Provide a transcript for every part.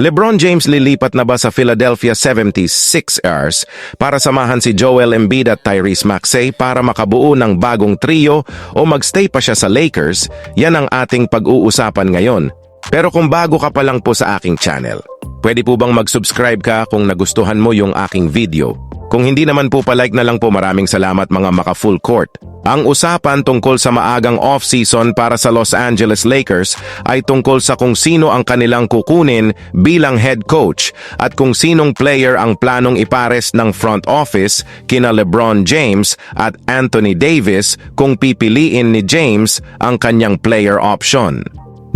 LeBron James lilipat na ba sa Philadelphia 76ers para samahan si Joel Embiid at Tyrese Maxey para makabuo ng bagong trio o magstay pa siya sa Lakers? Yan ang ating pag-uusapan ngayon. Pero kung bago ka pa lang po sa aking channel, pwede po bang mag-subscribe ka kung nagustuhan mo yung aking video? Kung hindi naman po palike na lang po maraming salamat mga maka full court. Ang usapan tungkol sa maagang off-season para sa Los Angeles Lakers ay tungkol sa kung sino ang kanilang kukunin bilang head coach at kung sinong player ang planong ipares ng front office kina LeBron James at Anthony Davis kung pipiliin ni James ang kanyang player option.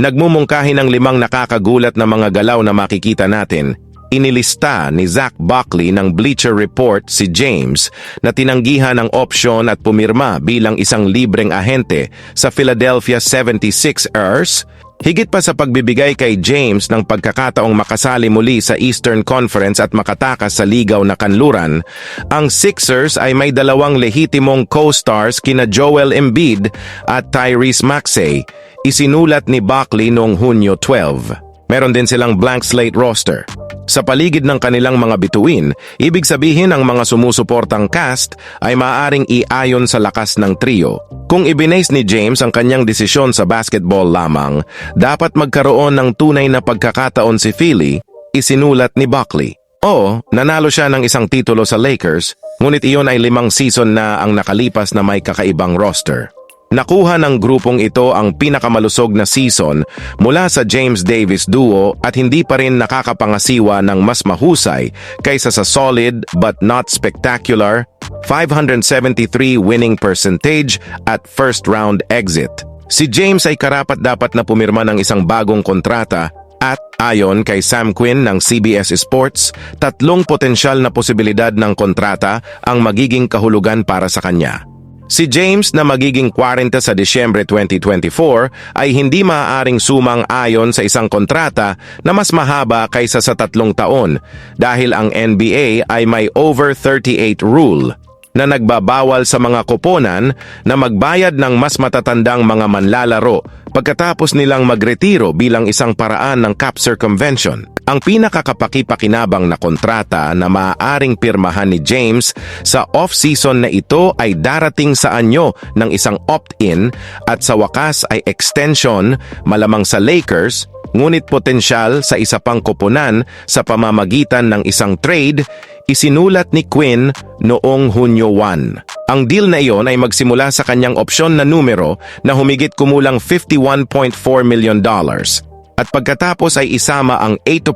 Nagmumungkahi ng limang nakakagulat na mga galaw na makikita natin Inilista ni Zach Buckley ng Bleacher Report si James na tinanggihan ang opsyon at pumirma bilang isang libreng ahente sa Philadelphia 76ers Higit pa sa pagbibigay kay James ng pagkakataong makasali muli sa Eastern Conference at makatakas sa ligaw na kanluran, ang Sixers ay may dalawang lehitimong co-stars kina Joel Embiid at Tyrese Maxey, isinulat ni Buckley noong Hunyo 12. Meron din silang blank slate roster. Sa paligid ng kanilang mga bituin, ibig sabihin ang mga sumusuportang cast ay maaaring iayon sa lakas ng trio. Kung ibinase ni James ang kanyang desisyon sa basketball lamang, dapat magkaroon ng tunay na pagkakataon si Philly, isinulat ni Buckley. Oo, nanalo siya ng isang titulo sa Lakers, ngunit iyon ay limang season na ang nakalipas na may kakaibang roster. Nakuha ng grupong ito ang pinakamalusog na season mula sa James Davis duo at hindi pa rin nakakapangasiwa ng mas mahusay kaysa sa solid but not spectacular 573 winning percentage at first round exit. Si James ay karapat dapat na pumirma ng isang bagong kontrata at ayon kay Sam Quinn ng CBS Sports, tatlong potensyal na posibilidad ng kontrata ang magiging kahulugan para sa kanya. Si James na magiging 40 sa Disyembre 2024 ay hindi maaaring sumang ayon sa isang kontrata na mas mahaba kaysa sa tatlong taon dahil ang NBA ay may over 38 rule na nagbabawal sa mga koponan na magbayad ng mas matatandang mga manlalaro pagkatapos nilang magretiro bilang isang paraan ng cap circumvention. Ang pinakakapakipakinabang na kontrata na maaaring pirmahan ni James sa off-season na ito ay darating sa anyo ng isang opt-in at sa wakas ay extension malamang sa Lakers ngunit potensyal sa isa pang koponan sa pamamagitan ng isang trade isinulat ni Quinn noong Hunyo 1. Ang deal na iyon ay magsimula sa kanyang opsyon na numero na humigit kumulang 51.4 million dollars. At pagkatapos ay isama ang 8%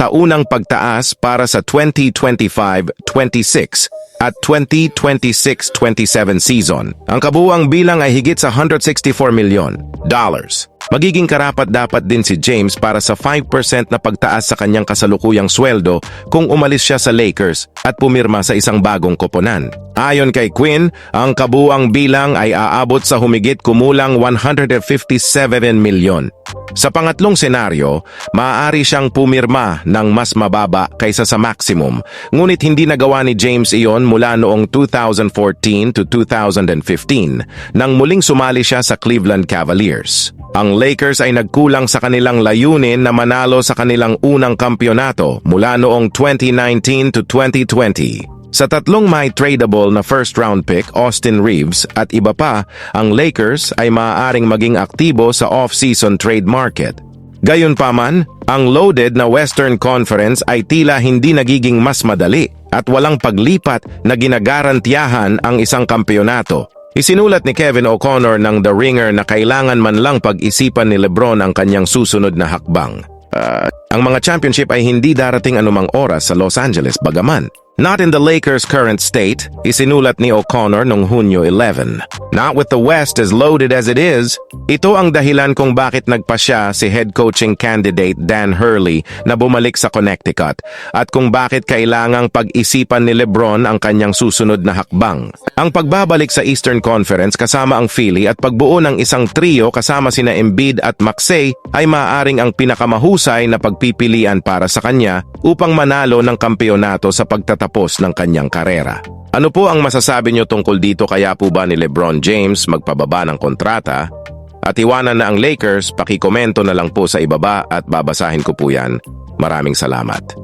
taunang pagtaas para sa 2025-26 at 2026-27 season. Ang kabuuang bilang ay higit sa 164 million dollars. Magiging karapat dapat din si James para sa 5% na pagtaas sa kanyang kasalukuyang sweldo kung umalis siya sa Lakers at pumirma sa isang bagong koponan. Ayon kay Quinn, ang kabuang bilang ay aabot sa humigit kumulang 157 milyon. Sa pangatlong senaryo, maaari siyang pumirma ng mas mababa kaysa sa maximum, ngunit hindi nagawa ni James iyon mula noong 2014 to 2015 nang muling sumali siya sa Cleveland Cavaliers. Ang Lakers ay nagkulang sa kanilang layunin na manalo sa kanilang unang kampyonato mula noong 2019 to 2020. Sa tatlong may tradable na first round pick, Austin Reeves at iba pa, ang Lakers ay maaaring maging aktibo sa off-season trade market. Gayunpaman, ang loaded na Western Conference ay tila hindi nagiging mas madali at walang paglipat na ginagarantiyahan ang isang kampyonato Isinulat ni Kevin O'Connor ng The Ringer na kailangan man lang pag-isipan ni Lebron ang kanyang susunod na hakbang. Uh, ang mga championship ay hindi darating anumang oras sa Los Angeles bagaman. Not in the Lakers' current state, isinulat ni O'Connor noong Hunyo 11. Not with the West as loaded as it is, ito ang dahilan kung bakit nagpa siya si head coaching candidate Dan Hurley na bumalik sa Connecticut at kung bakit kailangang pag-isipan ni Lebron ang kanyang susunod na hakbang. Ang pagbabalik sa Eastern Conference kasama ang Philly at pagbuo ng isang trio kasama sina Embiid at Maxey ay maaaring ang pinakamahusay na pagpipilian para sa kanya upang manalo ng kampyonato sa pagtatapos pagtatapos ng kanyang karera. Ano po ang masasabi niyo tungkol dito kaya po ba ni Lebron James magpababa ng kontrata? At iwanan na ang Lakers, pakikomento na lang po sa ibaba at babasahin ko po yan. Maraming salamat.